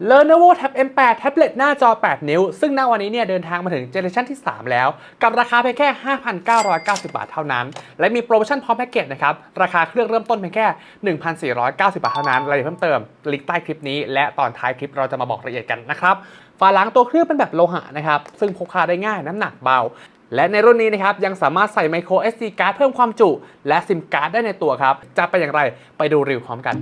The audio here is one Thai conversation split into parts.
Lenovo Tab M8 แท็บเล็ตหน้าจอ 8 นิ้ว ซึ่งณวันนี้เนี่ยเดินทางมาถึงเจเนอเรชันที่ 3 แล้ว กับราคาเพียงแค่ 5,990 บาทเท่านั้น และมีโปรโมชั่นพร้อมแพ็กเกจนะครับ ราคาเครื่องเริ่มต้นเพียงแค่ 1,490 บาทเท่านั้น รายละเอียดเพิ่มเติม ลิงก์ใต้คลิปนี้ และตอนท้ายคลิปเราจะมาบอกรายละเอียดกันนะครับฝาหลังตัวเครื่องเป็นแบบโลหะนะครับซึ่งพกพาได้ง่ายน้ำหนักเบาและในรุ่นนี้นะครับยังสามารถใส่ micro SD card เพิ่มความจุ และซิมการ์ดได้ในตัวครับจะเป็นอย่างไรไปดูรีวิวพร้อมกัน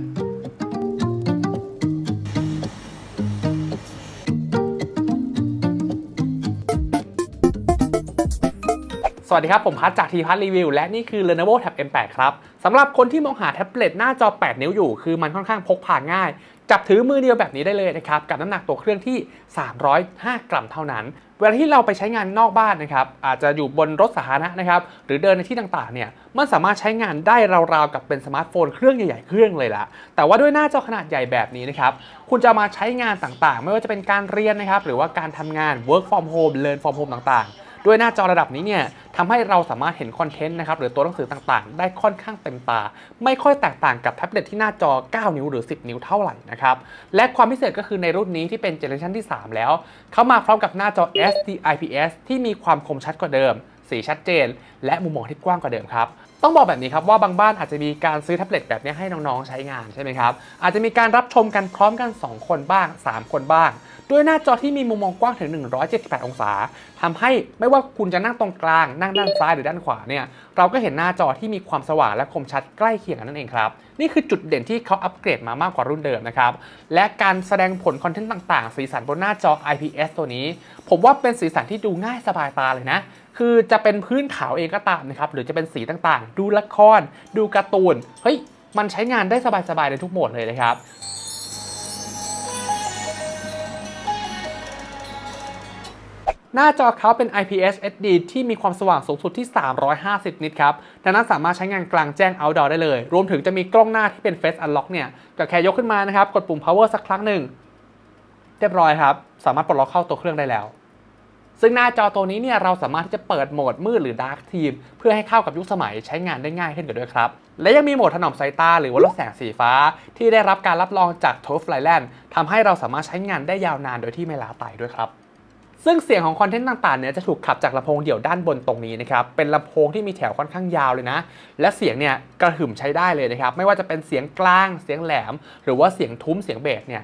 วัสดีครับ ผมพัทจากทีพัทรีวิวและนี่คือ Lenovo Tab M8 ครับสำหรับคนที่มองหาแท็บเล็ตหน้าจอ 8 นิ้วอยู่ คือมันค่อนข้างพกพาง่าย จับถือมือเดียวแบบนี้ได้เลยนะครับ กับน้ำหนักตัวเครื่องที่ 305 กรัมเท่านั้น เวลาที่เราไปใช้งานนอกบ้านนะครับ อาจจะอยู่บนรถสาธารณะนะครับ หรือเดินในที่ต่างๆเนี่ยมันสามารถใช้งานได้ราวๆกับเป็นสมาร์ทโฟนเครื่องใหญ่ๆเครื่องเลยละแต่ว่าด้วยหน้าจอขนาดใหญ่แบบนี้นะครับคุณจะมาใช้งานต่างๆ ไม่ว่าจะเป็นการเรียนนะครับหรือว่าการทำงาน work from home learn from home ต่างๆ ด้วยหน้าจอระดับนี้เนี่ยทำให้เราสามารถเห็นคอนเทนต์นะครับหรือตัวหนังสือต่างๆ ได้ค่อนข้างเต็มตา ไม่ค่อยแตกต่างกับแท็บเล็ตที่หน้าจอ 9 นิ้วหรือ 10 นิ้วเท่าไหร่นะครับและความพิเศษก็คือในรุ่นนี้ที่เป็นเจเนอเรชันที่ 3 แล้ว เขามาพร้อมกับหน้าจอ SD IPS ที่มีความคมชัดกว่าเดิม สีชัดเจน และมุมมองที่กว้างกว่าเดิมครับ ต้องบอกแบบนี้ครับว่าบางบ้านอาจจะมีการซื้อแท็บเล็ตแบบนี้ให้น้องๆใช้งานใช่ไหมครับอาจจะมีการรับชมกันพร้อมกัน 2 คนบ้าง 3 คนบ้าง ด้วยหน้าจอที่มีมุมมองกว้างถึง 178 องศาทำให้ไม่ว่าคุณจะนั่งตรงกลาง นั่งด้านซ้ายหรือด้านขวาเนี่ยเราก็เห็นหน้าจอที่มีความสว่างและคมชัดใกล้เคียงกันนั่นเองครับนี่คือจุดเด่นที่เขาอัปเกรดมามากกว่ารุ่นเดิมนะครับและการแสดงผลคอนเทนต์ต่างๆ สีสันบนหน้าจอ IPS ตัวนี้ ผมว่าเป็นสีสันที่ดูง่ายสบายตาเลยนะคือจะเป็นพื้นขาวเองก็ตามนะครับหรือจะเป็นสีต่างๆดูละคร ดูการ์ตูน เฮ้ย มันใช้งานได้สบายๆในทุกโหมดเลยนะครับหน้าจอเขาเป็น IPS HD ที่มีความสว่างสูงสุดที่ 350 นิตครับ ดังนั้นสามารถใช้งานกลางแจ้ง outdoor ได้เลย รวมถึงจะมีกล้องหน้าที่เป็น Face Unlock เนี่ย ก็แค่ยกขึ้นมานะครับ กดปุ่ม power สักครั้งหนึ่ง เรียบร้อยครับ สามารถปลดล็อกเข้าตัวเครื่องได้แล้ว ซึ่งหน้าจอตัวนี้เนี่ยเราสามารถที่จะเปิดโหมดมืดหรือ Dark Theme เพื่อให้เข้ากับยุคสมัยใช้งานได้ง่ายขึ้นกันด้วยครับ และยังมีโหมดถนอมสายตาหรือว่าลดแสงสีฟ้า ที่ได้รับการรับรองจาก t o f l y l a n d ทำให้เราสามารถใช้งานได้ยาวนานโดยที่ไม่ล้าไตด้วยครับซึ่งเสียงของคอนเทนต์ต่างๆเนี่ยจะถูกขับจากลำโพงเดี่ยวด้านบนตรงนี้นะครับ เป็นลำโพงที่มีแถวค่อนข้างยาวเลยนะ และเสียงเนี่ยกระหึ่มใช้ได้เลยนะครับ ไม่ว่าจะเป็นเสียงกลาง เสียงแหลม หรือว่าเสียงทุ้ม เสียงเบสเนี่ย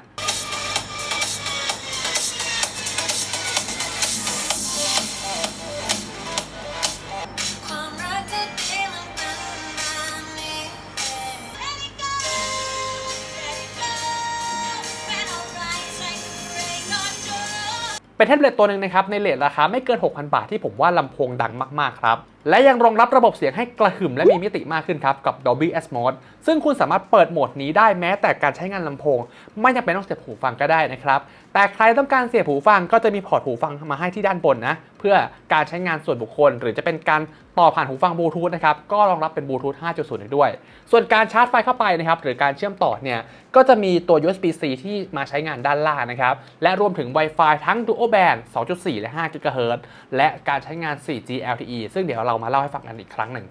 เป็นแท็บเล็ตตัวหนึ่งนะครับในเลทราคาไม่เกิน 6,000 บาทที่ผมว่าลำโพงดังมากๆครับและยังรองรับระบบเสียงให้กระหึ่มและมีมิติมากขึ้นครับ กับ Dolby Atmos ซึ่งคุณสามารถเปิดโหมดนี้ได้แม้แต่การใช้งานลำโพง ไม่จำเป็นต้องเสียบหูฟังก็ได้นะครับ แต่ใครต้องการเสียบหูฟังก็จะมีพอร์ตหูฟังมาให้ที่ด้านบนนะ เพื่อการใช้งานส่วนบุคคล หรือจะเป็นการต่อผ่านหูฟังบลูทูธนะครับ ก็รองรับเป็นบลูทูธ 5.0 ด้วย ส่วนการชาร์จไฟเข้าไปนะครับ หรือการเชื่อมต่อเนี่ยก็จะมีตัว USB-C ที่มาใช้งานด้านล่างนะครับและรวมถึง Wi-Fi ทั้ง Dual Band 2.4 และ5 GHz และการใช้งาน 4G LTE ซึ่งเดี๋ยวเรามาเล่าให้ฟังกันอีกครั้งหนึ่ง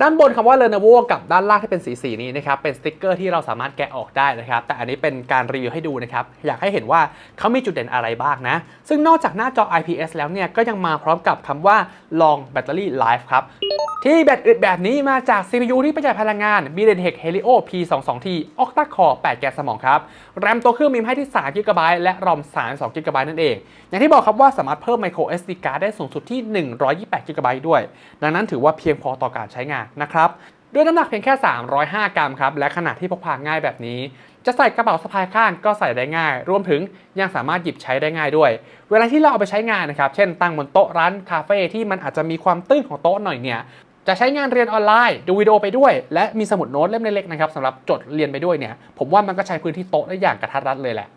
ด้านบนคำว่า Lenovo กับด้านล่างที่เป็นสีสีนี้นะครับเป็นสติกเกอร์ที่เราสามารถแกะออกได้นะครับ แต่อันนี้เป็นการรีวิวให้ดูนะครับ อยากให้เห็นว่าเขามีจุดเด่นอะไรบ้างนะ ซึ่งนอกจากหน้าจอ IPS แล้วเนี่ย ก็ยังมาพร้อมกับคำว่า Long Battery Life ครับ ที่แบตอึดแบบนี้มาจาก CPU ที่ประหยัดพลังงาน MediaTek Helio P22T Octa Core 8 แกนสมองครับแรมตัวเครื่องมีให้ที่3 GB และ ROM 32 GB นั่นเอง อย่างที่บอกครับว่าสามารถเพิ่ม micro SD card ได้สูงสุดที่ 128 GB ด้วย ดังนั้นถือว่าเพียงพอต่อการใช้งานนะครับด้วยน้ำหนักเพียงแค่ 305 กรัมครับ และขนาดที่พกพาง่ายแบบนี้ จะใส่กระเป๋าสะพายข้างก็ใส่ได้ง่าย รวมถึงยังสามารถหยิบใช้ได้ง่ายด้วย เวลาที่เราเอาไปใช้งานนะครับ เช่นตั้งบนโต๊ะร้านคาเฟ่ที่มันอาจจะมีความตื้นของโต๊ะหน่อยเนี่ย จะใช้งานเรียนออนไลน์ ดูวิดีโอไปด้วย และมีสมุดโน้ตเล่มเล็กๆนะครับสำหรับจดเรียนไปด้วยเนี่ย ผมว่ามันก็ใช้พื้นที่โต๊ะได้อย่างกระทัดรัดเลยแหละ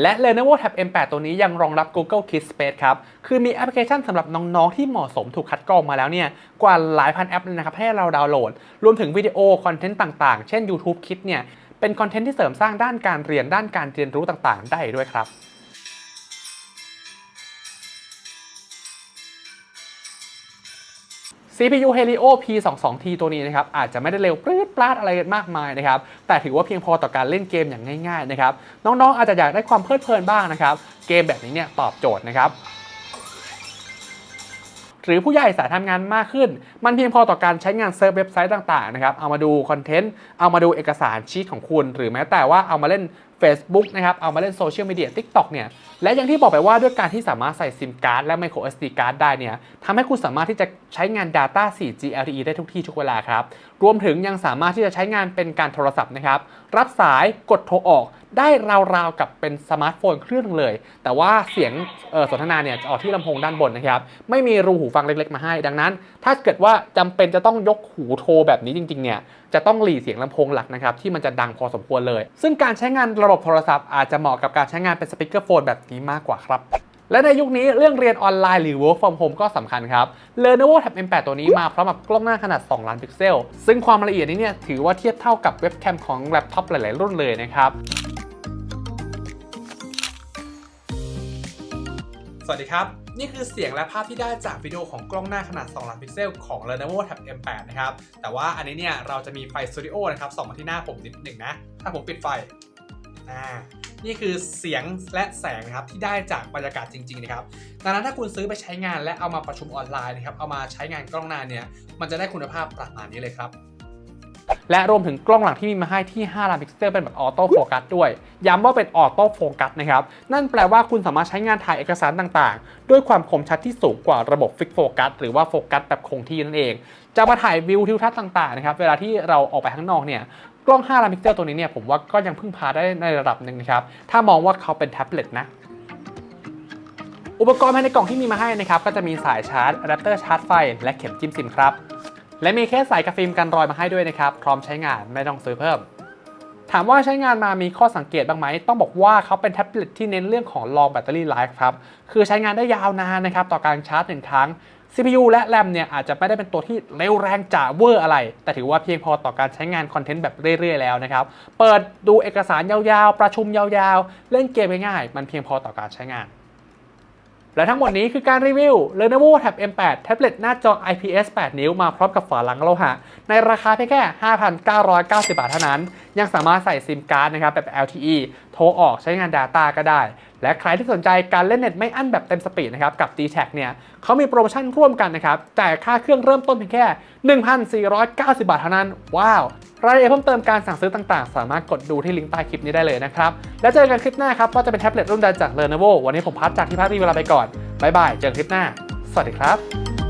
และ Lenovo Tab M8 ตัวนี้ยังรองรับ Google Kids Space ครับ คือมีแอปพลิเคชันสำหรับน้อง ๆ ที่เหมาะสมถูกคัดกรองมาแล้วเนี่ย กว่าหลายพันแอปเลยนะครับ ให้เราดาวน์โหลด รวมถึงวิดีโอ คอนเทนต์ต่าง ๆ เช่น YouTube Kids เนี่ย เป็นคอนเทนต์ที่เสริมสร้างด้านการเรียนด้านการเรียนรู้ต่าง ๆ ได้ด้วยครับสี CPU Helio P22T ตัวนี้นะครับอาจจะไม่ได้เร็วปรื พลาดอะไรมากมายนะครับ แต่ถือว่าเพียงพอต่อการเล่นเกมอย่างง่ายๆนะครับ น้องๆ อาจจะอยากได้ความเพลิดเพลินบ้างนะครับ เกมแบบนี้เนี่ยตอบโจทย์นะครับหรือผู้ใหญ่สายทำงานมากขึ้น มันเพียงพอต่อการใช้งานเซิร์ฟเว็บไซต์ต่างๆนะครับ เอามาดูคอนเทนต์ เอามาดูเอกสารชีตของคุณ หรือแม้แต่ว่าเอามาเล่น Facebook นะครับเอามาเล่นโซเชียลมีเดีย TikTok เนี่ยและอย่างที่บอกไปว่าด้วยการที่สามารถใส่ซิมการ์ดและ micro SD card ได้เนี่ยทำให้คุณสามารถที่จะใช้งาน Data 4G LTE ได้ทุกที่ทุกเวลาครับ รวมถึงยังสามารถที่จะใช้งานเป็นการโทรศัพท์นะครับ รับสายกดโทรออกได้ราวๆกับเป็นสมาร์ทโฟนเครื่องหนึ่งเลย แต่ว่าเสียงออสนทนาเนี่ยจะออกที่ลำโพงด้านบนนะครับ ไม่มีรูหูฟังเล็กๆมาให้ ดังนั้น ถ้าเกิดว่าจำเป็นจะต้องยกหูโทรแบบนี้จริงๆเนี่ย จะต้องหลีเสียงลำโพงหลักนะครับที่มันจะดังพอสมควรเลย ซึ่งการใช้งานระบบโทรศัพท์อาจจะเหมาะกับการใช้งานเป็นสปีกเกอร์โฟนแบบนี้มากกว่าครับและในยุคนี้เรื่องเรียนออนไลน์หรือ work from home ก็สำคัญครับ Lenovo Tab M8 ตัวนี้มาพร้อมกับกล้องหน้าขนาด 2 ล้านพิกเซล ซึ่งความละเอียดนี้เนี่ยถือว่าเทียบเท่ากับเว็บแคมของแล็ปท็อปหลาย ๆ รุ่นเลยนะครับ สวัสดีครับ นี่คือเสียงและภาพที่ได้จากวิดีโอของกล้องหน้าขนาด2ล้านพิกเซลของ Lenovo Tab M8 นะครับ แต่ว่าอันนี้เนี่ยเราจะมีไฟสตูดิโอนะครับส่องมาที่หน้าผมนิดหนึ่งนะ ถ้าผมปิดไฟอ่านี่คือเสียงและแสงนะครับที่ได้จากบรรยากาศจริงๆนะครับดังนั้นถ้าคุณซื้อไปใช้งานและเอามาประชุมออนไลน์นะครับเอามาใช้งานกล้องหน้าเนี่ยมันจะได้คุณภาพประมาณนี้เลยครับ และรวมถึงกล้องหลังที่มีมาให้ที่5ล้านพิกเซลเป็นแบบออโต้โฟกัสด้วย ย้ำว่าเป็นออโต้โฟกัสนะครับ นั่นแปลว่าคุณสามารถใช้งานถ่ายเอกสารต่างๆ ด้วยความคมชัดที่สูงกว่าระบบฟิกโฟกัสหรือว่าโฟกัสแบบคงที่นั่นเอง จะมาถ่ายวิวทิวทัศน์ต่างๆนะครับ เวลาที่เราออกไปข้างนอกเนี่ยกล้อง 5 ล้านพิกเซลตัวนี้เนี่ยผมว่าก็ยังพึ่งพาได้ในระดับหนึ่งนะครับ ถ้ามองว่าเขาเป็นแท็บเล็ตนะอุปกรณ์ภายในกล่องที่มีมาให้นะครับ ก็จะมีสายชาร์จอะแดปเตอร์ชาร์จไฟ และเข็มจิ้มซิมครับ และมีเคสใส่กับฟิล์มกันรอยมาให้ด้วยนะครับ พร้อมใช้งานไม่ต้องซื้อเพิ่ม ถามว่าใช้งานมามีข้อสังเกตบ้างไหม ต้องบอกว่าเขาเป็นแท็บเล็ตที่เน้นเรื่องของ long battery life ครับ คือใช้งานได้ยาวนานนะครับ ต่อการชาร์จหนึ่งครั้ง CPU และ RAM เนี่ยอาจจะไม่ได้เป็นตัวที่เร็วแรงจ๋าเวอร์อะไร แต่ถือว่าเพียงพอต่อการใช้งานคอนเทนต์แบบเรื่อยๆแล้วนะครับ เปิดดูเอกสารยาวๆ ประชุมยาวๆ เล่นเกมง่ายๆ มันเพียงพอต่อการใช้งาน และทั้งหมดนี้คือการรีวิว Lenovo Tab M8 แท็บเล็ตหน้าจอ IPS 8 นิ้วมาพร้อมกับฝาหลังโลหะ ในราคาเพียงแค่ 5,990 บาทเท่านั้น ยังสามารถใส่ซิมการ์ดนะครับแบบ LTE โทรออกใช้งาน Data ก็ได้ และใครที่สนใจการเล่นเน็ตไม่อั้นแบบเต็มสปีดนะครับกับ d t a c เนี่ยเขามีโปรโมชั่นร่วมกันนะครับจ่ายค่าเครื่องเริ่มต้นเพียงแค่ 1,490 บาทเท่านั้น ว้าว รายละเอียดเพิ่มเติมการสั่งซื้อต่างๆ สามารถกดดูที่ลิงก์ใต้คลิปนี้ได้เลยนะครับ แล้วเจอกันคลิปหน้าครับว่าจะเป็นแท็บเล็ตรุ่นใดจาก Lenovo วันนี้ผมพัดจากที่พัดรีเวลาไปก่อนบ๊ายบายเจอกันคลิปหน้า สวัสดีครับ